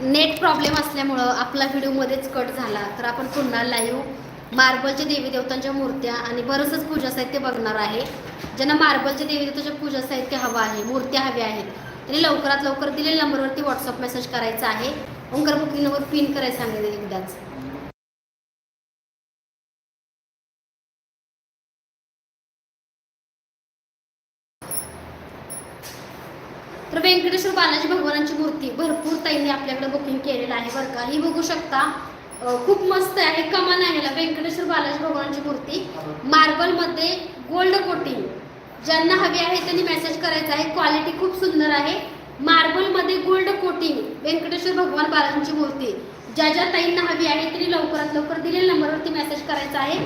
Net problem असल्यामुळं आपला व्हिडिओमध्येच cut झाला. तर आपण पुन्हा लाईव्ह मार्बलच्या देवी देवतांच्या मूर्त्या आणि बरंचंच पूजा साहित्य बघणार आहे. ज्यांना मार्बलच्या देवी देवतांच्या पूजा साहित्य हवं आहे मूर्त्या हव्या आहेत त्यांनी लवकरात लवकर दिलेल्या नंबरवरती व्हॉट्सअप मेसेज करायचा आहे. ओंकार नंबर पिन करायला सांगितलं एकदाच तर व्यंकटेश्वर बालाजी भगवानांची मूर्ती भरपूर ताईंनी आपल्याकडे बुकिंग केलेलं आहे बरं का. ही बघू शकता. खूप मस्त आहे. कमान आहे ह्याला. व्यंकटेश्वर बालाजी भगवानांची मूर्ती. मार्बलमध्ये गोल्ड कोटिंग ज्यांना हवी आहे त्यांनी मेसेज करायचा आहे. क्वालिटी खूप सुंदर आहे. मार्बलमध्ये गोल्ड कोटिंग व्यंकटेश्वर भगवान बालाजींची मूर्ती. ज्या ज्या ताईंना हवी आहे त्यांनी लवकरात लवकर दिलेल्या नंबरवरती मेसेज करायचा आहे.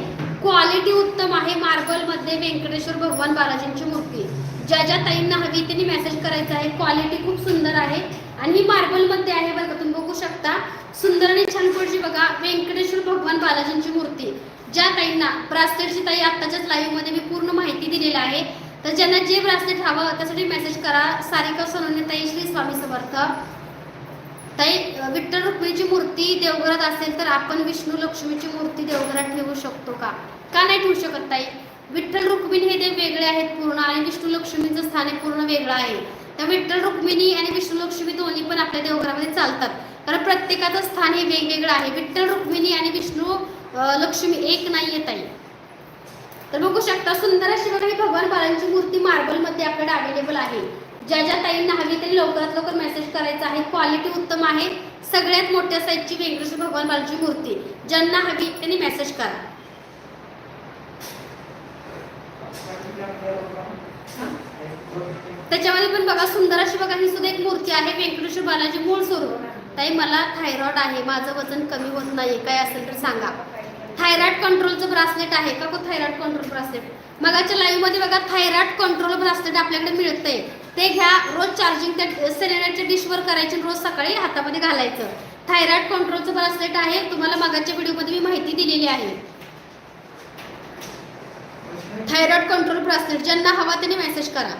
क्वालिटी उत्तम आहे. मार्बलमध्ये व्यंकटेश्वर भगवान बालाजींची मूर्ती. ज्या ज्या ताईंना हवी त्यांनी मेसेज करायचा आहे. क्वालिटी खूप सुंदर आहे. आणि ही मार्बलमध्ये आहे बघा तुम्ही बघू शकता. सुंदर आणि छान पडची बघा व्यंकटेश्वर भगवान बालाजींची मूर्ती. ज्या ताईंना ब्रास्लेटची ताई आत्ताच्याच लाईव्हमध्ये मी पूर्ण माहिती दिलेली आहे. तर ज्यांना जे ब्रासलेट हवं त्यासाठी मेसेज करा. सारिका सोनवणे ताई श्री स्वामी समर्थ. ताई विठ्ठल रुक्मिणीची मूर्ती देवघरात असेल तर आपण विष्णू लक्ष्मीची मूर्ती देवघरात ठेवू शकतो का? का नाही ठेवू शकत ताई? विठ्ठल रुक्मिणी हे देव वेगळे आहेत पूर्ण आणि विष्णू लक्ष्मीचं स्थान हे पूर्ण वेगळं आहे. त्या विठ्ठल रुक्मिणी आणि विष्णू लक्ष्मी दोन्ही पण आपल्या देवघरामध्ये चालतात. कारण प्रत्येकाचं स्थान हे वेगवेगळं आहे. विठ्ठल रुक्मिणी आणि विष्णू लक्ष्मी एक नाही येत आहे तर बघू शकता सुंदर अशी बघा ही भगवान बालांची मूर्ती मार्बलमध्ये आपल्याकडे अवेलेबल आहे. ज्या ज्या ताईंना हवी तरी लवकरात लवकर मेसेज करायचा आहे. क्वालिटी उत्तम आहे. सगळ्यात मोठ्या साईजची वेगळी भगवान बालांची मूर्ती. ज्यांना हवी त्यांनी मेसेज करा. त्याच्यामध्ये पण बघा सुंदर अशी बघा ही सुद्धा एक मूर्ती आहे व्यंकटेश्वर बालाजी मूळ स्वरूप. ताई मला थायरॉइड आहे माझं वजन कमी होत नाही काय असेल तर सांगा. थायरॉइड कंट्रोलचं ब्रासलेट आहे का? थायरॉइड कंट्रोल ब्रासलेट मगाच्या लाईव्हमध्ये बघा थायरॉइड कंट्रोल ब्रासलेट आपल्याकडे मिळतंय. ते घ्या रोज चार्जिंग त्या सिलेंडरच्या डिशवर करायचे आणि रोज सकाळी हातामध्ये घालायचं. थायरॉइड कंट्रोलचं ब्रासलेट आहे तुम्हाला मगाच्या व्हिडिओमध्ये मी माहिती दिलेली आहे. थायरॉइड कंट्रोल ब्रासलेट ज्यांना हवा त्यांनी मेसेज करा.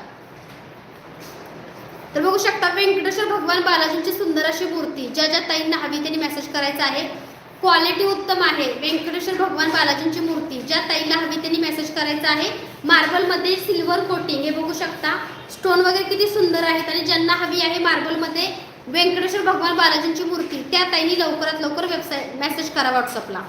तर बघू शकता व्यंकटेश्वर भगवान बालाजींची सुंदर अशी मूर्ती ज्या ज्या ताईंना हवी त्यांनी मेसेज करायचा आहे. क्वालिटी उत्तम आहे व्यंकटेश्वर भगवान बालाजींची मूर्ती ज्या ताईला हवी त्यांनी मेसेज करायचा आहे. मार्बलमध्ये सिल्वर कोटिंग हे बघू शकता. स्टोन वगैरे किती सुंदर आहेत आणि ज्यांना हवी आहे मार्बलमध्ये व्यंकटेश्वर भगवान बालाजींची मूर्ती त्या ताईंनी लवकरात लवकर वेबसाईट मेसेज करा व्हॉट्सअपला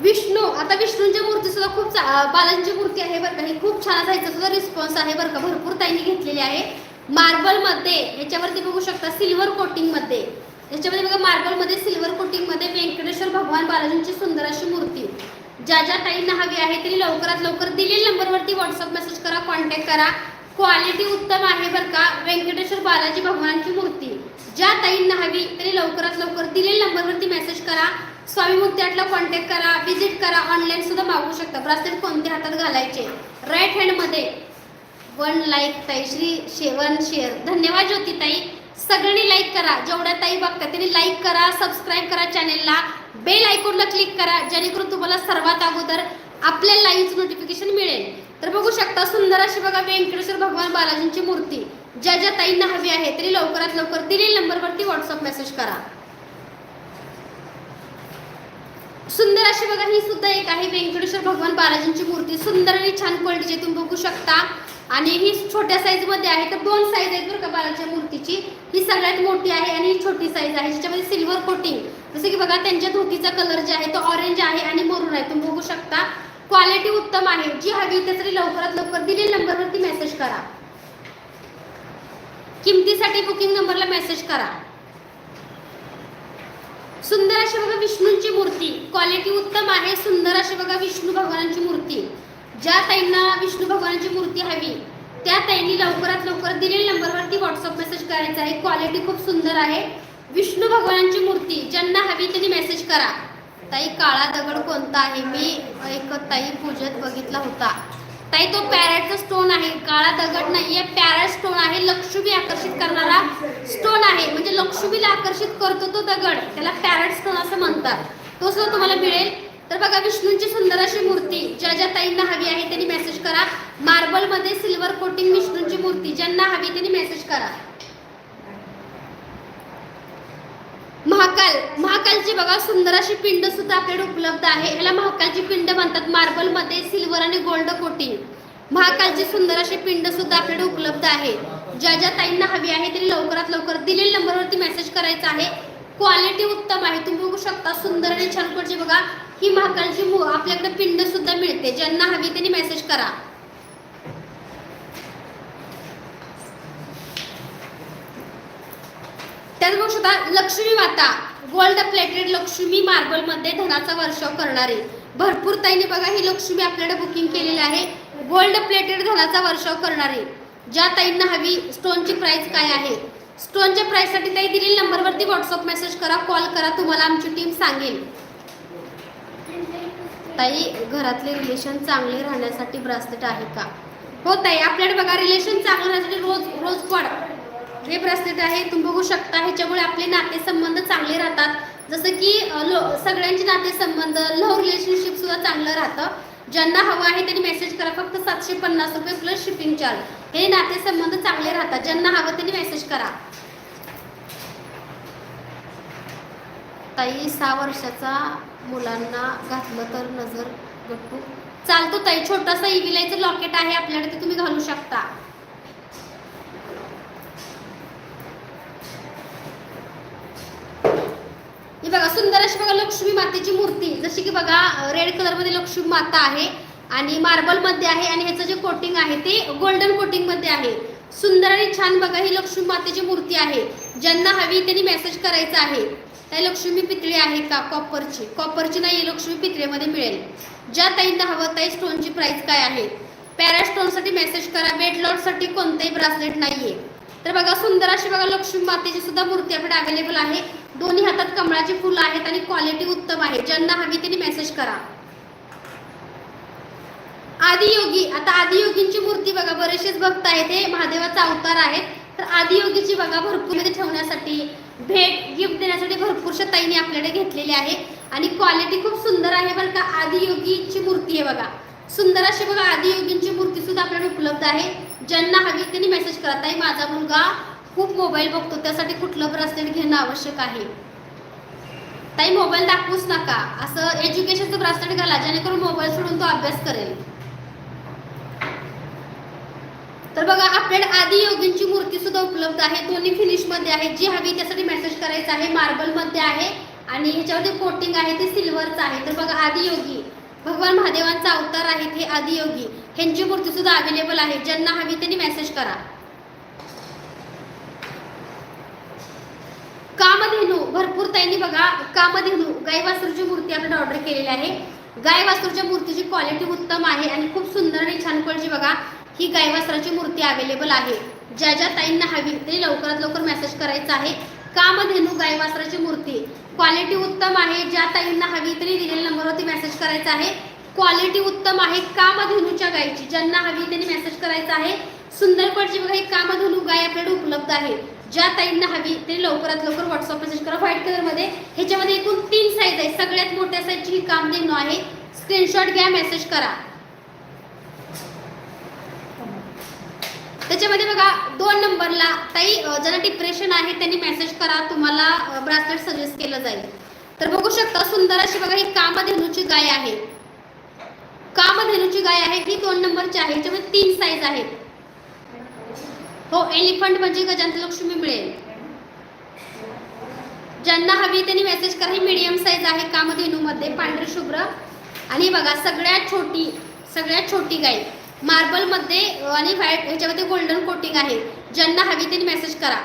विष्णू आता विष्णूंची मूर्ती सुद्धा खूप चा- मूर्ती आहे बरं का. ही खूप छान असायचा. सुद्धा रिस्पॉन्स आहे बरं का. भरपूर ताईंनी घेतलेली आहे. मार्बलमध्ये ह्याच्यावरती बघू शकता सिल्वर कोटिंगमध्ये याच्यामध्ये बघा मार्बलमध्ये सिल्वर कोटिंगमध्ये व्यंकटेश्वर भगवान बालाजींची सुंदर अशी मूर्ती. ज्या ज्या ताईंना हवी आहे तरी लवकरात लवकर दिलेल्या नंबरवरती व्हॉट्सअप मेसेज करा कॉन्टॅक्ट करा. क्वालिटी उत्तम आहे बरं का व्यंकटेश्वर बालाजी भगवानांची मूर्ती. ज्या ताईंना हवी तरी लवकरात लवकर दिलेल्या नंबरवरती मेसेज करा. स्वामी मुक्त्याटला कॉन्टॅक्ट करा विजिट करा ऑनलाईन सुद्धा मागू शकता. ब्रासलेट कोणत्या हातात घालायचे? राईट हँडमध्ये वन लाईक ताई श्री शेवन शेअर धन्यवाद ज्योती ताई. सगळ्यांनी लाईक करा. जेवढ्या ताई बघतात त्यांनी लाईक करा सबस्क्राईब करा चॅनेलला बेल आयकॉनला क्लिक करा जेणेकरून तुम्हाला सर्वात अगोदर आपल्या लाईव्हचं नोटिफिकेशन मिळेल. तर बघू शकता सुंदर अशी बघा व्यंकटेश्वर भगवान बालाजींची मूर्ती. ज्या ज्या ताईंना हवी आहे तरी लवकरात लवकर दिलेल्या नंबरवरती व्हॉट्सअप मेसेज करा. सुंदर अशी बघा ही सुद्धा एक आहे व्यंकटेश्वर भगवान बालाजींची मूर्ती. सुंदर आणि छान क्वालिटीची तुम्ही बघू शकता. आणि ही छोट्या साईजमध्ये आहे तर दोन साईज आहेत बरं का बालाच्या मूर्तीची. ही सगळ्यात मोठी आहे आणि ही छोटी साईज आहे. ज्याच्यामध्ये सिल्वर कोटिंग जसं की बघा त्यांच्या धोतीचा कलर जे आहे तो ऑरेंज आहे आणि मरून आहे. तुम्ही बघू शकता. क्वालिटी उत्तम आहे. जी हवी त्यासाठी लवकरात लवकर दिलेल्या नंबरवरती मेसेज करा. किमतीसाठी बुकिंग नंबरला मेसेज करा. सुंदर अशी बघा विष्णूंची मूर्ती. क्वालिटी उत्तम आहे सुंदर अशी बघा विष्णू भगवानांची मूर्ती. ज्या ताईंना विष्णू भगवानांची मूर्ती हवी त्या ताईंनी लवकरात लवकर दिलेल्या नंबरवरती व्हॉट्सअप मेसेज करायचा आहे. क्वालिटी खूप सुंदर आहे. विष्णू भगवानांची मूर्ती ज्यांना हवी त्यांनी मेसेज करा. ताई काळा दगड कोणता आहे? मी एक ताई पूजेत बघितला होता. ताई तो पॅरेटचा स्टोन आहे. काळा दगड नाहीये पॅरेट स्टोन आहे. लक्ष्मी आकर्षित करणारा स्टोन आहे. म्हणजे लक्ष्मीला आकर्षित करतो तो दगड. त्याला पॅरेट स्टोन असं म्हणतात. तो सुद्धा तुम्हाला मिळेल. तर बघा विष्णूंची सुंदर अशी मूर्ती. ज्या ज्या ताईंना हवी आहे त्यांनी मेसेज करा. मार्बलमध्ये सिल्वर कोटिंग विष्णूंची मूर्ती. ज्यांना हवी त्यांनी मेसेज करा. महाकाल. महाकालची बघा सुंदर अशी पिंड सुद्धा आपल्याकडे उपलब्ध आहे. याला महाकालची पिंड म्हणतात. मार्बलमध्ये सिल्वर आणि गोल्ड कोटिंग. महाकालची सुंदर अशी पिंड सुद्धा आपल्याकडे उपलब्ध आहे. ज्या ज्या ताईंना हवी आहे तरी लवकरात लवकर दिलेल्या नंबरवरती मेसेज करायचा आहे. क्वालिटी उत्तम आहे. तुम्ही बघू शकता सुंदर आणि छान बघा. ही महाकालची आपल्याकडे पिंड सुद्धा मिळते. ज्यांना हवी त्यांनी मेसेज करा. त्यात बघू शकता लक्ष्मी माता गोल्ड प्लेटेड लक्ष्मी मार्बलमध्ये धनाचा वर्षाव करणारे. भरपूर ताईने बघा ही लक्ष्मी आपल्याकडे बुकिंग केलेली आहे. गोल्ड प्लेटेड धनाचा वर्षाव करणारे. ज्या ताईंना हवी स्टोनची प्राइस काय आहे? स्टोनच्या प्राइससाठी ताई दिलेल्या नंबरवरती व्हॉट्सअप मेसेज करा कॉल करा तुम्हाला आमची टीम सांगेल. ताई घरातले रिलेशन चांगले राहण्यासाठी ब्रासलेट आहे का? हो ताई आपल्याकडे बघा रिलेशन चांगलं राहण्यासाठी रोज रोज कोड हे प्रसिद्ध आहे तुम्ही बघू शकता ह्याच्यामुळे आपले नातेसंबंध चांगले राहतात. जसं की लो सगळ्यांचे नातेसंबंध लव्ह रिलेशनशिप सुद्धा चांगलं राहतं. ज्यांना हवं आहे त्यांनी मेसेज करा. फक्त सातशे पन्नास रुपये प्लस शिपिंग चार्ज हे नातेसंबंध चांगले राहतात. ज्यांना हवं त्यांनी मेसेज करा. ताई सहा वर्षाचा मुलांना घातलं तर नजर गट्टू. चालतो ताई. छोटासा इविलायचं लॉकेट आहे आपल्याकडे ते तुम्ही घालू शकता ही बघा सुंदर अशी बघा लक्ष्मी मातेची मूर्ती. जशी की बघा रेड कलरमध्ये लक्ष्मी माता आहे आणि मार्बलमध्ये आहे आणि ह्याचं जे कोटिंग आहे ते गोल्डन कोटिंगमध्ये आहे. सुंदर आणि छान बघा ही लक्ष्मी मातेची मूर्ती आहे. ज्यांना हवी त्यांनी मेसेज करायचा आहे. त्या लक्ष्मी पितळी आहे का? कॉपरची कॉपरची नाही लक्ष्मी पितळेमध्ये मिळेल. ज्या ताईंना हवं ताई स्टोनची प्राइस काय आहे? पॅरास्टोनसाठी मेसेज करा. वेट लॉससाठी कोणतंही ब्रासलेट नाहीये. तर बघा सुंदर अशी बघा लक्ष्मी मातेची सुद्धा मूर्ती आपल्याकडे अवेलेबल आहे. दोन्ही हातात कमळाची फुलं आहेत आणि क्वालिटी उत्तम आहे. ज्यांना हवी त्यांनी मेसेज करा. आदियोगी आता आदियोगींची मूर्ती बघा बरेचसेच भक्त आहेत. हे महादेवाचा अवतार आहे तर आदियोगीची बघा भरपूरमध्ये ठेवण्यासाठी भेट गिफ्ट देण्यासाठी भरपूरशा ताईने आपल्याकडे घेतलेली आहे आणि क्वालिटी खूप सुंदर आहे बरं का. आदियोगीची मूर्ती आहे बघा. सुंदर अशी बघा आदियोगींची मूर्ती सुद्धा आपल्याकडे उपलब्ध आहे. ज्यांना हवी त्यांनी मेसेज करा ताई माझा मुलगा खूप मोबाईल बघतो त्यासाठी कुठलं ब्रासलेट घेणं आवश्यक आहे. ताई मोबाईल दाखवूच नका. असं एज्युकेशनचं ब्रासलेट घाला जेणेकरून मोबाईल सोडून तो अभ्यास करेल. तर बघा आपल्याकडे आदि योगींची मूर्ती सुद्धा उपलब्ध आहे. दोन्ही फिनिशमध्ये आहे. जी हवी त्यासाठी मेसेज करायचा आहे. मार्बलमध्ये आहे. आणि ह्याच्यावरती कोटिंग आहे. ते सिल्वरचं आहे. तर बघा आदि योगी भगवान महादेवांचा अवतार आहेत हे आदी योगी ह्यांची मूर्ती सुद्धा अवेलेबल आहे. ज्यांना हवी त्यांनी मेसेज करा. कामधेनू. भरपूर ताईंनी बघा कामधेनू. गाय वासरूची मूर्ती आपण ऑर्डर केलेली आहे. गाय वासरूच्या मूर्तीची क्वालिटी उत्तम आहे आणि खूप सुंदर आणि छान क्वालिटी बघा. ही गाय वासराची मूर्ती अवेलेबल आहे. ज्या ज्या ताईंना हवी ते लवकरात लवकर मेसेज करायचा आहे. कामधेनू गाय वासराची मूर्ती. क्वालिटी उत्तम आहे. ज्या ताईंना हवी तरी दिलेल्या नंबरवरती मेसेज करायचा आहे. क्वालिटी उत्तम आहे कामधेनूच्या गायची. ज्यांना हवी त्यांनी मेसेज करायचा आहे. सुंदरपडची बघा ही कामधेनू गाय आपल्याकडे उपलब्ध आहे. ज्या ताईंना हवी तरी लवकरात लवकर व्हॉट्सअप मेसेज करा. व्हाईट कलरमध्ये ह्याच्यामध्ये एकूण तीन साईज आहे सगळ्यात मोठ्या साईजची ही कामधेनू आहे. स्क्रीनशॉट घ्या मेसेज करा. त्याच्यामध्ये बघा दोन नंबरला ताई ज्यांना डिप्रेशन आहे त्यांनी मेसेज करा तुम्हाला ब्रासलेट सजेस्ट केलं जाईल. तर बघू शकता सुंदर अशी बघा ही कामधेनूची गाय आहे. कामधेनूची गाय आहे ही दोन नंबरची आहे याच्यामध्ये तीन साईज आहेत. हो एलिफंट म्हणजे गजांत लक्ष्मी मिळेल. ज्यांना हवी त्यांनी मेसेज करा. ही मीडियम साईज आहे कामधेनू मध्ये पांढरी शुभ्र. आणि बघा सगळ्यात छोटी सगळ्यात छोटी गाय. मार्बलमध्ये आणि व्हाईट ह्याच्यामध्ये गोल्डन कोटिंग आहे. ज्यांना हवी त्यांनी मेसेज करा.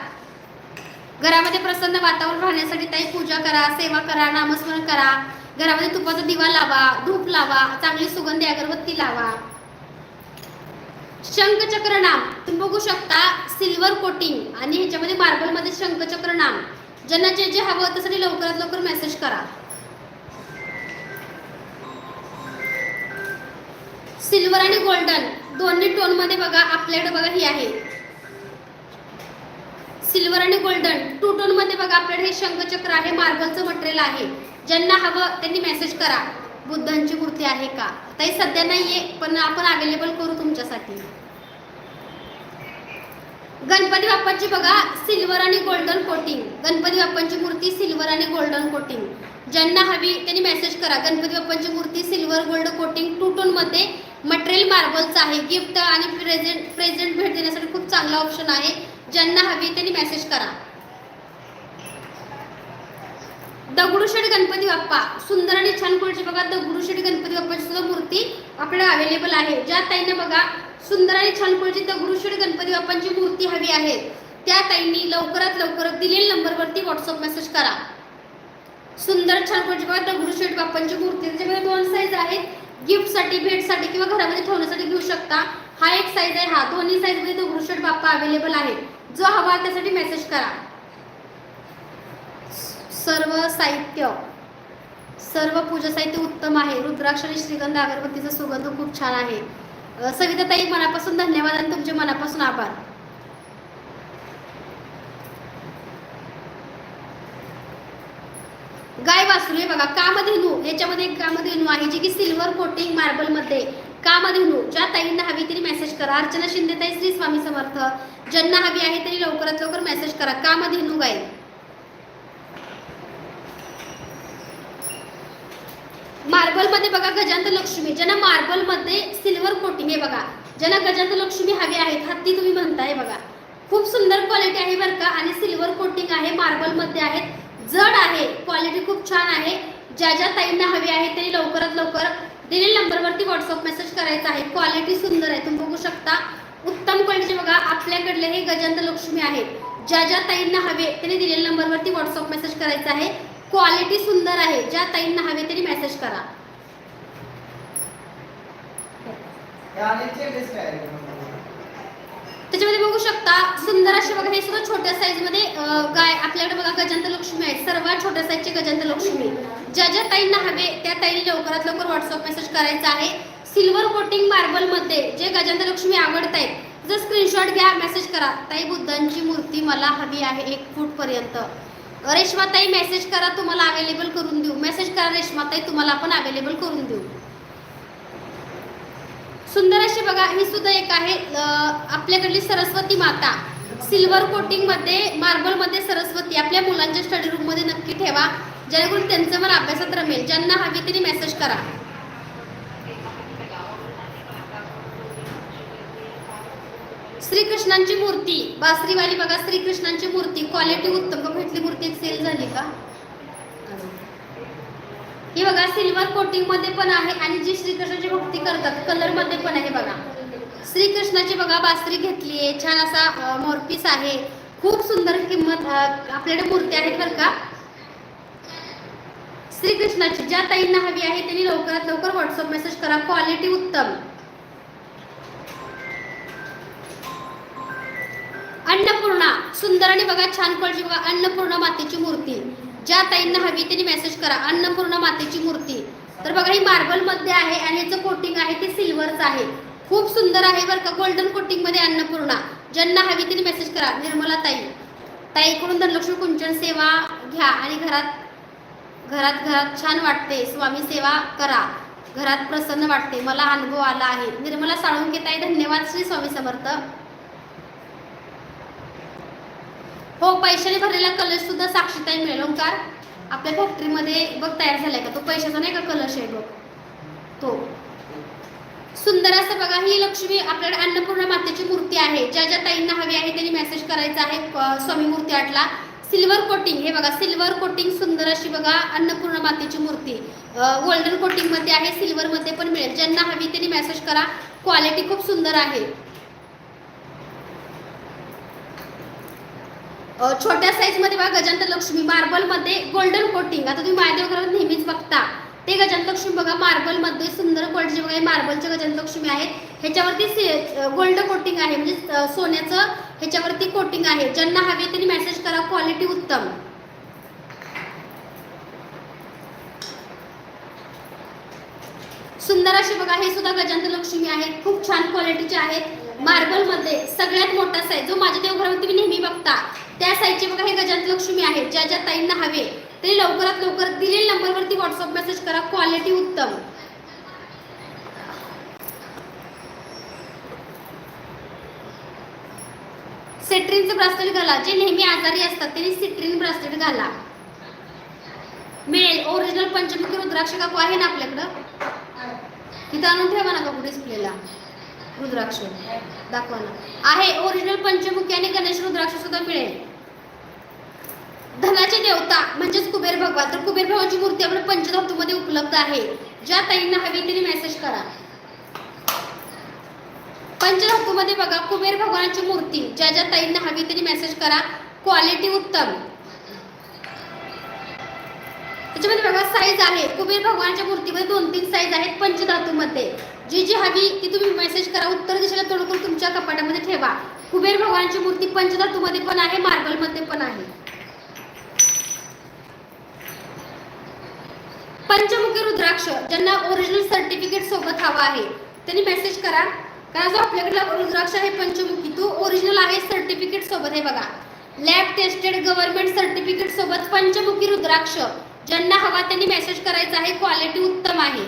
घरामध्ये प्रसन्न वातावरण राहण्यासाठी ताई पूजा करा सेवा करा नामस्मरण करा. घरामध्ये तुपाचा दिवा लावा धूप लावा चांगली सुगंधी अगरबत्ती लावा. शंखचक्र नाम. तुम्ही बघू शकता सिल्वर कोटिंग आणि ह्याच्यामध्ये मार्बलमध्ये शंखचक्र नाम. ज्यांना जे जे हवं त्यासाठी लवकरात लवकर मेसेज करा. सिल्वर आणि गोल्डन. दोन्ही टोनमध्ये बघा आपल्याकडे बघा ही आहे. सिल्वर आणि गोल्डन. टू टोनमध्ये बघा आपल्याकडे हे शंखचक्र आहे मार्बलचं मटेरियल आहे. ज्यांना हवं त्यांनी मेसेज करा. बुद्धांची मूर्ती आहे का? ताई सध्या नाहीये पण आपण अवेलेबल करू तुमच्यासाठी. गणपती बाप्पाची बघा सिल्वर आणि गोल्डन कोटिंग गणपती बाप्पांची मूर्ती सिल्वर आणि गोल्डन कोटिंग ज्यांना हवी त्यांनी मेसेज करा. गणपती बाप्पांची मूर्ती सिल्वर गोल्ड कोटिंग टू टोनमध्ये मटेरियल मार्बलचं आहे गिफ्ट आणि प्रेझेंट प्रेझेंट भेट देण्यासाठी खूप चांगला ऑप्शन आहे. ज्यांना हवी त्यांनी मेसेज करा. दगडूशेठ गणपती बाप्पा सुंदर आणि छान क्वालिटी बघा दगडूशेठ गणपती बाप्पाची सुद्धा मूर्ती आपल्याला अवेलेबल आहे. ज्या ताईने बघा सुंदर आणि छान क्वालिटी दगडूशेठ गणपती बाप्पांची मूर्ती हवी आहे. त्या ताईंनी लवकरात लवकर दिलेल्या नंबरवरती व्हॉट्सअप मेसेज करा. सुंदर छान क्वालिटी बघा दगडूशेठ बाप्पांची मूर्ती त्याच्यामध्ये दोन साईज आहेत. गिफ्टसाठी भेटसाठी किंवा घरामध्ये ठेवण्यासाठी घेऊ शकता. हा एक साईज आहे हा दोन्ही साईजमध्ये दगडूशेठ बाप्पा अवेलेबल आहे. जो हवा त्यासाठी मेसेज करा. सर्व साहित्य सर्व पूजा साहित्य उत्तम आहे. रुद्राक्ष आणि श्रीगंध अगरबत्तीचा सुगंध खूप छान आहे. सविताताई मनापासून धन्यवाद आणि तुमचे मनापासून आभार. गाय वासरू हे बघा कामधेनू याच्यामध्ये एक कामधेनू आहे जे की सिल्वर कोटिंग मार्बलमध्ये कामधेनू ज्या ताईंना हवी तरी मेसेज करा. अर्चना शिंदे ताई श्री स्वामी समर्थ. ज्यांना हवी आहे तरी लवकरात लवकर मेसेज करा. कामधेनू गाय मार्बलमध्ये बघा गजांत लक्ष्मी ज्यांना मार्बलमध्ये सिल्वर कोटिंग आहे बघा ज्यांना गजांत लक्ष्मी हवी आहेत हत्ती तुम्ही म्हणताय बघा. खूप सुंदर क्वालिटी आहे बरं का आणि सिल्वर कोटिंग आहे मार्बलमध्ये आहेत. जड आहे. क्वालिटी खूप छान आहे. ज्या ज्या ताईंना हवी आहे त्यांनी लवकरात लवकर दिलेल्या नंबरवरती व्हॉट्सअप मेसेज करायचा आहे. क्वालिटी सुंदर आहे. तुम्ही बघू शकता. उत्तम क्वालिटीचे बघा. आपल्याकडले हे गजांत लक्ष्मी आहेत ज्या ज्या ताईंना हवे त्यांनी दिलेल्या नंबरवरती व्हॉट्सअप मेसेज करायचा आहे. क्वालिटी सुंदर आहे. ज्या ताईंना हवे त्यांनी मेसेज करा. आहे? त्याच्यामध्ये बघू शकता सुंदर असे बघा हे सुद्धा छोट्या साईजमध्ये गाय आपल्याकडे बघा गजंत लक्ष्मी आहे सर्वात छोट्या साईजचे गजंत लक्ष्मी ज्या ज्या ताईंना हवे त्या ताईने लवकरात लवकर व्हॉट्सअप मेसेज करायचा आहे. सिल्वर कोटिंग मार्बलमध्ये जे गजंत लक्ष्मी आवडत आहेत जर स्क्रीनशॉट घ्या मेसेज करा. ताई बुद्धांची मूर्ती मला हवी आहे एक फूट पर्यंत. रेश्माताई मेसेज करा तुम्हाला अवेलेबल करून देऊ. मेसेज करा रेश्माताई तुम्हाला आपण अवेलेबल करून देऊ. सुंदर अशी बघा ही सुद्धा एक आहे आपल्याकडली सरस्वती माता. सिल्वर कोटिंगमध्ये मार्बलमध्ये सरस्वती. आपल्या मुलांच्या स्टडी रूममध्ये नक्की ठेवा. जेणेकरून त्यांचं मला अभ्यासात रमेल. ज्यांना हवी त्यांनी मेसेज करा. श्रीकृष्णांची मूर्ती. बासरीवाली बघा श्रीकृष्णांची मूर्ती. क्वालिटी उत्तम. भेटली मूर्ती एक सेल झाली का? ही बघा सिल्वर कोटिंगमध्ये पण आहे आणि जी श्रीकृष्णाची भक्ती करतात कलरमध्ये पण आहे बघा. श्रीकृष्णाची बघा बासरी घेतली आहे छान असा मोरपीस आहे. खूप सुंदर किंमत आपल्याकडे मूर्ती आहेत बरं का. श्रीकृष्णाची ज्या ताईंना हवी आहे त्यांनी लवकरात लवकर व्हॉट्सअप मेसेज करा. क्वालिटी उत्तम. अन्नपूर्णा सुंदर आणि बघा छान क्वालिटी बघा अन्नपूर्णा मातेची मूर्ती. ज्या ताईंना हवी त्यांनी मेसेज करा. अन्नपूर्णा मातेची मूर्ती. तर बघा ही मार्बलमध्ये आहे आणि याचं कोटिंग आहे ते सिल्वरचं आहे. खूप सुंदर आहे बरं का गोल्डन कोटिंगमध्ये अन्नपूर्णा. ज्यांना हवी त्यांनी मेसेज करा. निर्मला ताई. ताईकडून धनलक्ष्मी कुंचन सेवा घ्या आणि घरात घरात घरात छान वाटते. स्वामी सेवा करा. घरात प्रसन्न वाटते. मला अनुभव आला आहे. निर्मला साळुंके ताई धन्यवाद. श्री स्वामी समर्थ. हो पैशाने भरलेला कलश सुद्धा साक्षीताई मिळेल हो, ओंकार आपल्या फॅक्टरीमध्ये बघ तयार झालाय का? तो पैशाचा नाही का कलश आहे बघ? तो. सुंदर असं बघा ही लक्ष्मी आपल्याकडे अन्नपूर्णा मातेची मूर्ती आहे. ज्या ज्या ताईंना हवी आहे त्यांनी मेसेज करायचा आहे स्वामी मूर्ती आटला सिल्वर कोटिंग हे बघा सिल्वर कोटिंग सुंदर अशी बघा अन्नपूर्णा मातेची मूर्ती. गोल्डन कोटिंगमध्ये आहे सिल्वर मध्ये पण मिळेल. ज्यांना हवी त्यांनी मेसेज करा. क्वालिटी खूप सुंदर आहे. छोट्या साईजमध्ये बघा गजांत लक्ष्मी मार्बलमध्ये गोल्डन कोटिंग आता तुम्ही महादेव नेहमीच बघता. ते गजांत लक्ष्मी बघा मार्बलमध्ये सुंदर क्वालिटीचे बघा हे मार्बलचे गजांत लक्ष्मी आहेत. ह्याच्यावरती गोल्ड कोटिंग आहे. म्हणजे सोन्याचं ह्याच्यावरती कोटिंग आहे. ज्यांना हवे त्यांनी मेसेज करा. क्वालिटी उत्तम. सुंदर अशी बघा हे सुद्धा गजांत लक्ष्मी आहेत. खूप छान क्वालिटीचे आहेत. मार्बलमध्ये सगळ्यात मोठा साईज जो माझ्या देवघरामध्ये तुम्ही नेहमी बघता त्या साईजचे बघा हे गजांत लक्ष्मी आहेत ज्या ज्या ताईंना हवे तरी लवकरात लवकर दिलेल्या नंबरवरती व्हॉट्सअप मेसेज करा क्वालिटी उत्तम. सिट्रीनचं ब्रासलेट घाला जे नेहमी आजारी असतात त्यांनी सिट्रिन ब्रासलेट घाला. मिळेल ओरिजिनल पंचमुखी रुद्राक्ष काकू आहे ना आपल्याकडं? तिथं आणून ठेवा ना काकू डिस्प्लेला रुद्राक्ष दाखवा ना. आहे ओरिजिनल पंचमुखी आणि गणेश रुद्राक्ष सुद्धा मिळेल धनाचे देवता म्हणजेच कुबेर भगवान. तर कुबेर भगवानची मूर्ती आपल्या पंचधातूमध्ये उपलब्ध आहे. ज्या ताईंना हवी त्यांनी मेसेज करा. पंचधातूमध्ये बघा कुबेर भगवानाची मूर्ती. ज्या ज्या ताईंना हवी त्यांनी मेसेज करा. क्वालिटी उत्तम. त्याच्यामध्ये बघा साईज आहे. कुबेर भगवानच्या मूर्तीमध्ये दोन तीन साईज आहेत पंचधातूमध्ये. जी जी हवी ती तुम्ही मेसेज करा. उत्तर दिशेला तोड करून तुमच्या कपाटामध्ये ठेवा. कुबेर भगवानची मूर्ती पंचधातूमध्ये पण आहे मार्बलमध्ये पण आहे. पंचमुखी रुद्राक्ष ज्यांना ओरिजिनल सर्टिफिकेट सोबत हवा आहे त्यांनी मेसेज करा. कारण जो आपल्याकडला रुद्राक्ष आहे पंचमुखी तो ओरिजिनल आहे सर्टिफिकेट सोबत आहे बघा. लॅब टेस्टेड गव्हर्नमेंट सर्टिफिकेट सोबत पंचमुखी रुद्राक्ष. ज्यांना हवा त्यांनी मेसेज करायचा आहे क्वालिटी उत्तम आहे.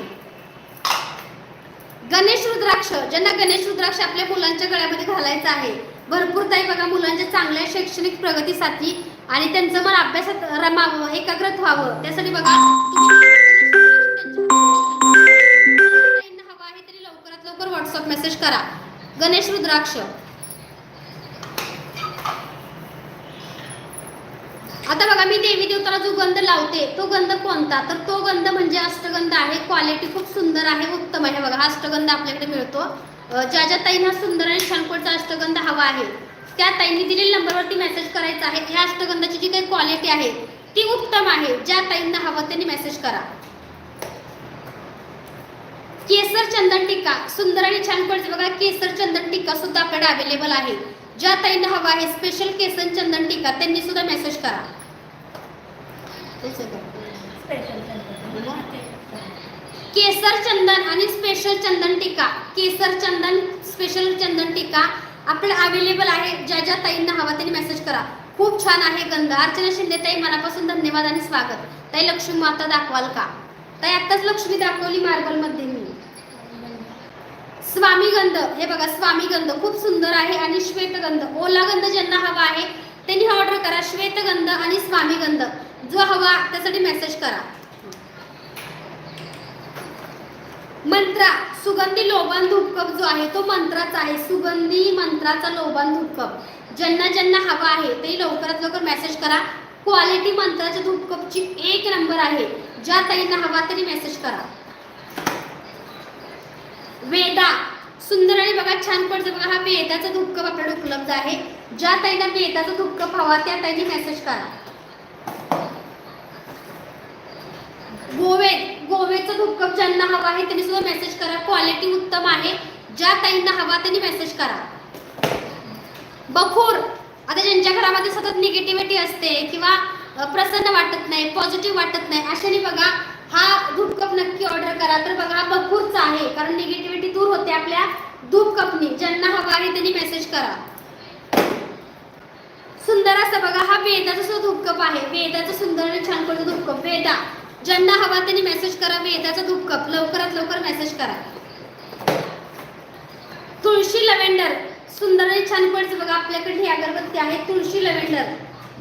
गणेश रुद्राक्ष ज्यांना गणेश रुद्राक्ष आपल्या मुलांच्या गळ्यामध्ये घालायचं आहे. भरपूर ताई बघा मुलांच्या चांगल्या शैक्षणिक प्रगतीसाठी आणि त्यांचं मन अभ्यासात रमावं एकाग्रत व्हावं. त्यासाठी बघा हवा आहे तरी लवकरात लवकर व्हॉट्सअप मेसेज करा. गणेश रुद्राक्ष. आता बघा मी देवी देवताला जो गंध लावते तो गंध कोणता? तर तो गंध म्हणजे अष्टगंध आहे. क्वालिटी खूप सुंदर आहे उत्तम आहे. बघा हा अष्टगंध आपल्याकडे मिळतो. ज्या ज्या ताईंना सुंदर आणि छानकोटचा अष्टगंध हवा आहे त्या ताईंनी दिलेल्या नंबरवरती मेसेज करायचा आहे. ह्या अष्टगंधाची जी काही क्वालिटी आहे ती उत्तम आहे. ज्या ताईंना हवं त्यांनी मेसेज करा. केसर चंदन टिक्का सुंदर आणि छान बघा केसर चंदन टिक्का सुद्धा आपल्याकडे अवेलेबल आहे. ज्या ताईंना हवा आहे स्पेशल केसर चंदन टिक्का त्यांनी सुद्धा मेसेज करा. केसर चंदन आणि स्पेशल चंदन टिक्का केसर चंदन स्पेशल चंदन टिक्का आपल्याला अवेलेबल आहे. ज्या ज्या ताईंना हवा त्यांनी मेसेज करा. खूप छान आहे गंध. अर्चना शिंदे ताई मनापासून धन्यवाद आणि स्वागत. ताई लक्ष्मी माता दाखवाल का? ताई आत्ताच लक्ष्मी दाखवली मार्बलमध्ये मी. स्वामी गंध. हे बघा स्वामी गंध. खूप सुंदर आहे आणि श्वेतगंध ओला गंध ज्यांना हवा आहे त्यांनी ऑर्डर करा. श्वेतगंध आणि स्वामीगंध. जो हवा त्यासाठी मेसेज करा. मंत्रा. सुगंधी लोबान धूपकप जो आहे तो मंत्राचा आहे. सुगंधी मंत्राचा लोबान धूपकप. ज्यांना ज्यांना हवा आहे ते लवकरात लवकर मेसेज करा. क्वालिटी मंत्राच्या धूपकपची एक नंबर आहे. ज्या ताईंना हवा तरी मेसेज करा. वेदा. सुंदर आणि बघा छान पडतं. बघा हा मेहताचा धुपकप आपल्याकडे उपलब्ध आहे. ज्या ताईंना मेहताचा धुपकप हवा त्या ताईंनी मेसेज करा. गोवेद गोवेचा धुपकप ज्यांना हवा आहे त्यांनी सुद्धा मेसेज करा. क्वालिटी उत्तम आहे. ज्या ताईंना हवा त्यांनी मेसेज करा. बखूर आता ज्यांच्या घरामध्ये सतत निगेटिव्हिटी असते किंवा प्रसन्न वाटत नाही पॉझिटिव्ह वाटत नाही अशाने बघा हा धूपकप नक्की ऑर्डर करा तर बघा हा बखूरचा आहे. कारण निगेटिव्हिटी दूर होते आपल्या धूपकपनी ज्यांना हवा आहे त्यांनी मेसेज करा. सुंदर असं बघा हा वेदाचा सुद्धा धूपकप आहे. वेदाचा सुंदर आणि छान पडतो धूपकप? वेदा. ज्यांना हवा त्यांनी मेसेज करा. वेदाचा धूपकप. लवकरात लवकर मेसेज करा. तुळशी लव्हेंडर सुंदर आणि छान पडचं बघा आपल्याकडे ही अगरबत्ती आहे. तुळशी लव्हेंडर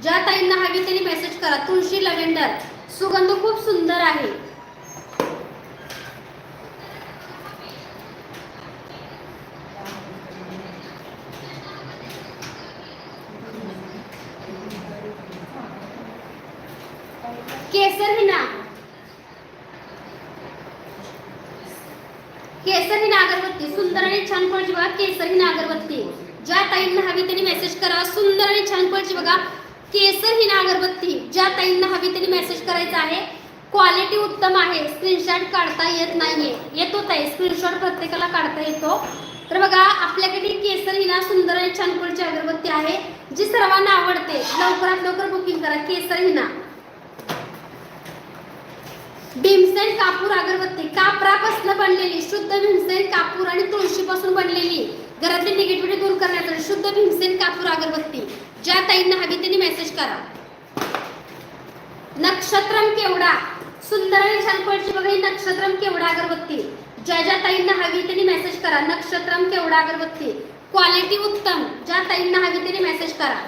ज्या ताईंना हवी त्यांनी मेसेज करा. तुळशी लव्हेंडर सुगंध खूप सुंदर आहे केसर हिना केसर ही अगरबत्ती सुंदर आणि छान फळची बघा केसर ही अगरबत्ती ज्या ताईंना हवी त्यांनी मेसेज करा. सुंदर आणि छान फळची बघा केसर ही अगरबत्ती ज्या ताईंना हवी त्यांनी मेसेज करायचा आहे. क्वालिटी उत्तम आहे. स्क्रीनशॉट काढता येत नाहीये. येतो ताई. स्क्रीनशॉट प्रत्येकाला काढता येतो. तर बघा आपल्याकडे केसर ही ना सुंदर आणि छान फळची अगरबत्ती आहे जी सर्वांना आवडते. लवकरात लवकर बुकिंग करा. केसर हिना भीमसेन कापूर अगरबत्ती कापरापासून बनलेली शुद्ध भीमसेन कापूर आणि तुळशीपासून बनलेली घरातली निगेटिव्हिटी दूर करण्यासाठी शुद्ध भीमसेन कापूर अगरबत्ती. ज्या ताईंना हवी त्यांनी मेसेज करा. नक्षत्रम केवडा सुंदर आणि छान पडची बघा ही नक्षत्रम केवडा अगरबत्ती. ज्या ज्या ताईंना हवी त्यांनी मेसेज करा. नक्षत्रम केवडा अगरबत्ती. क्वालिटी उत्तम. ज्या ताईंना हवी त्यांनी मेसेज करा.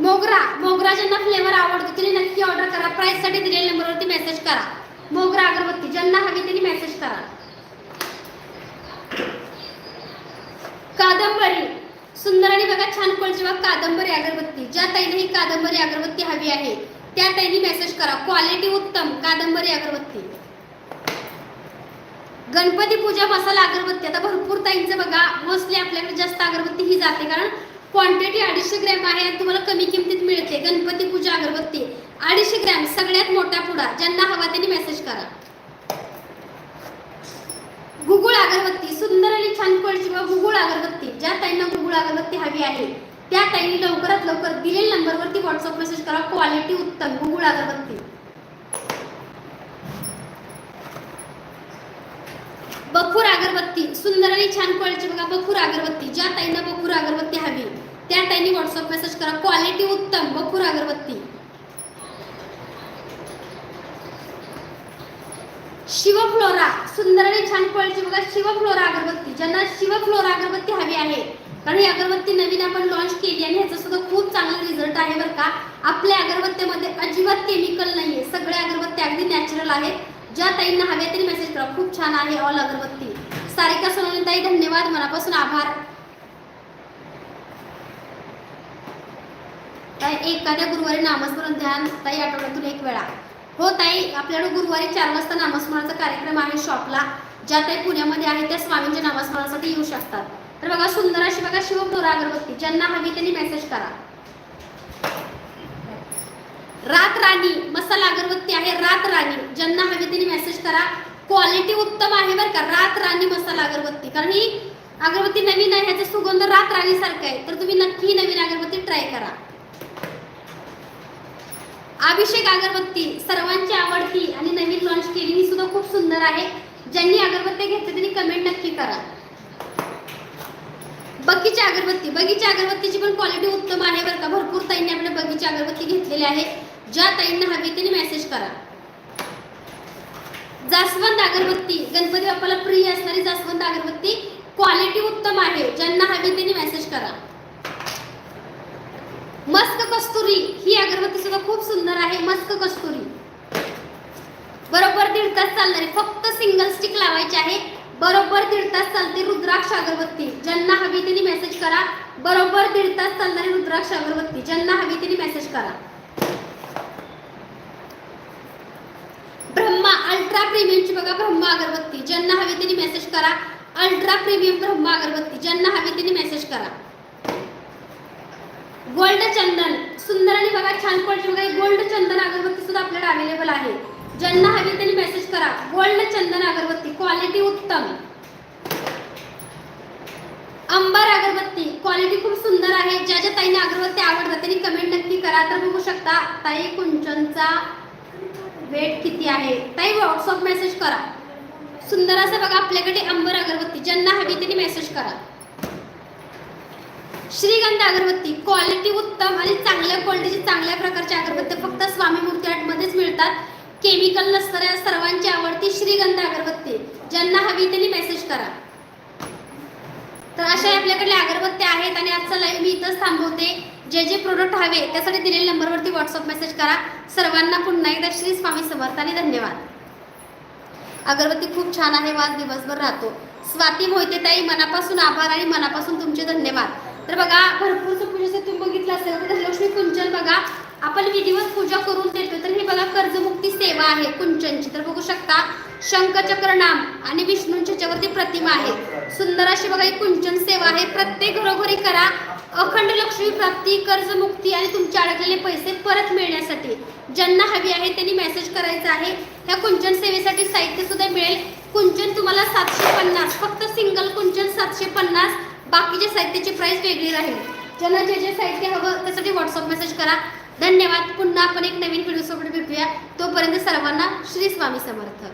मोगरा मोगरा ज्यांना फ्लेवर आवडतो त्यांनी नक्की ऑर्डर करा. प्राइससाठी दिलेल्या नंबरवरती मेसेज करा. मोगरा अगरबत्ती ज्यांना हवी त्यांनी मेसेज करा. कादंबरी. सुंदर आणि बघा छान क्वालिटी कादंबरी अगरबत्ती. ज्या ताईने ही कादंबरी अगरबत्ती हवी आहे त्या ताईने मेसेज करा. क्वालिटी उत्तम कादंबरी अगरबत्ती. गणपती पूजा मसाला अगरबत्ती. आता भरपूर ताईंचं बघा मोस्टली आपल्याकडे जास्त अगरबत्ती ही जाते. कारण क्वांटिटी अडीचशे ग्रॅम आहे आणि तुम्हाला कमी किमतीत मिळते. गणपती पूजा अगरबत्ती. अडीचशे ग्रॅम सगळ्यात मोठा पुडा. ज्यांना हवा त्यांनी मेसेज करा. गुगुळ अगरबत्ती. सुंदर आणि छान क्वालिटी गुगुळ अगरबत्ती. ज्या ताईंना गुगुळ अगरबत्ती हवी आहे त्या ताईंनी लवकरात लवकर दिलेल्या नंबरवरती व्हॉट्सअप मेसेज करा. क्वालिटी उत्तम. गुगुळ अगरबत्ती बखूर अगरबत्ती. सुंदर आणि छान क्वालिटीची बघा बखूर अगरबत्ती. ज्या ताईंना बखूर अगरबत्ती हवी त्या ताईंनी व्हॉट्सअप मेसेज करा. क्वालिटी उत्तम बखूर अगरबत्ती. शिवफ्लोरा. सुंदर आणि छान क्वालिटी बघा शिवफ्लोरा अगरबत्ती. ज्यांना शिवफ्लोरा अगरबत्ती हवी आहे. कारण ही अगरबत्ती नवीन आपण लॉन्च केली आणि ह्याचा सुद्धा खूप चांगला रिझल्ट आहे बरं का. आपल्या अगरबत्तीमध्ये अजिबात केमिकल नाहीये. सगळ्या अगरबत्ती अगदी नॅचरल आहेत. ज्या ताईंना हव्या तरी मेसेज करा. खूप छान आहे ऑल अगरबत्ती. सारिका सोनताई ताई धन्यवाद. मनापासून आभार. ताई एखाद्या गुरुवारी नामस्मरण ध्यान ताई आठवड्यातून एक वेळा. हो ताई आपल्याकडे गुरुवारी चार वाजता नामस्मरणाचा कार्यक्रम आहे शॉपला. ज्या ताई पुण्यामध्ये आहे त्या स्वामींच्या नामस्मरणासाठी येऊ शकतात. तर बघा सुंदर अशी बघा शिवफ्लोरा अगरबत्ती. ज्यांना हवी त्यांनी मेसेज करा. रात राणी मसाला अगरबत्ती आहे रात राणी. ज्यांना हवी त्यांनी मेसेज करा. क्वालिटी उत्तम आहे बरं का. रात राणी मसाला अगरबत्ती. कारण ही अगरबत्ती नवीन आहे ह्याचा सुगंध रात राणी सारखा आहे. तर तुम्ही नक्की नवीन अगरबत्ती ट्राय करा. अभिषेक अगरबत्ती सर्वांची आवडती आणि नवीन लॉन्च केली ही सुद्धा खूप सुंदर आहे. ज्यांनी अगरबत्ती घेतली त्यांनी कमेंट नक्की करा. बगीची अगरबत्ती. बगीची अगरबत्तीची पण क्वालिटी उत्तम आहे बरं का. भरपूर ताईंनी आपल्या बगीची अगरबत्ती घेतलेली आहे. ज्या ताईंना हवी त्यांनी मेसेज करा. जास्वंद अगरबत्ती. गणपती बाप्पाला प्रिय असणारी जास्वंद अगरबत्ती क्वालिटी उत्तम आहे. ज्यांना हवी त्यांनी मेसेज करा. मस्क कस्तुरी. ही अगरबत्ती सुद्धा खूप सुंदर आहे. मस्क कस्तुरी. बरोबर दीड तास चालणारी. फक्त सिंगल स्टिक लावायची आहे. बरोबर दीड तास चालते रुद्राक्ष अगरबत्ती. ज्यांना हवी त्यांनी मेसेज करा. बरोबर दीड तास चालणारी रुद्राक्ष अगरबत्ती. ज्यांना हवी त्यांनी मेसेज करा. ब्रह्मा अल्ट्रा प्रीमियमची बघा ब्रह्मा अगरबत्ती. ज्यांना हवी त्यांनी मेसेज करा. अल्ट्रा प्रीमियम ब्रह्मा अगरबत्ती. ज्यांना हवी त्यांनी मेसेज करा. गोल्ड चंदन. सुंदर आणि बघा छान क्वालिटी बघा. गोल्ड चंदन अगरबत्ती सुद्धा आपल्याकडे अवेलेबल आहे. ज्यांना हवी त्यांनी मेसेज करा. गोल्ड चंदन अगरबत्ती. क्वालिटी उत्तम. अंबर अगरबत्ती. क्वालिटी खूप सुंदर आहे. ज्या ज्या ताईने अगरबत्ती आवडतात त्यांनी कमेंट नक्की करा. तर बघू शकता ताई कुंचनचा वेट किती आहे? ताई व्हॉट्सअप मेसेज करा. सुंदर असं बघा आपल्याकडे अंबर अगरबत्ती ज्यांना हवी त्यांनी मेसेज करा. श्रीगंध अगरबत्ती क्वालिटी उत्तम आणि चांगल्या क्वालिटीची चांगल्या प्रकारची अगरबत्ती फक्त स्वामी मूर्ती आर्टमध्येच मिळतात. केमिकल नसणाऱ्या सर्वांची आवडती श्रीगंध अगरबत्ती. ज्यांना हवी त्यांनी मेसेज करा. तर अशा आपल्याकडे अगरबत्त्या आहेत आणि आजचा लाईव्ह मी इथंच थांबवते. जे जे प्रोडक्ट हवे त्यासाठी दिलेल्या नंबरवरती व्हॉट्सअप मेसेज करा. सर्वांना पुन्हा एकदा श्री स्वामी समर्थ आणि धन्यवाद. अगरबत्ती खूप छान आहे वाज दिवसभर राहतो. स्वाती मोहिते ताई मनापासून आभार आणि मनापासून तुमचे धन्यवाद. तर बघा भरपूर पूजेचं तुम्ही बघितलं असेल तर लक्ष्मी कुंचन बघा. आपण विधिवत पूजा करून देतो तर ही बघा कर्जमुक्ती सेवा आहे कुंचनची. तर बघू शकता शंखचक्र नाम आणि विष्णूंच्यावरती प्रतिमा आहे. सुंदर अशी बघा ही कुंचन सेवा आहे. प्रत्येक घरोघरी करा. अखंड लक्ष्मी प्राप्ती कर्जमुक्ती आणि तुमचे अडकलेले पैसे परत मिळण्यासाठी ज्यांना हवी आहे त्यांनी मेसेज करायचा आहे. ह्या कुंचन सेवेसाठी साहित्य सुद्धा मिळेल. कुंचन तुम्हाला सातशे पन्नास फक्त सिंगल कुंचन सातशे पन्नास. बाकीच्या साहित्याची प्राइस वेगळी राहील. ज्यांना जे जे साहित्य हवं त्यासाठी व्हॉट्सअप मेसेज करा. धन्यवाद. पुन्हा आपण एक नवीन व्हिडिओसोबत भेटूया. तोपर्यंत सर्वांना श्री स्वामी समर्थ.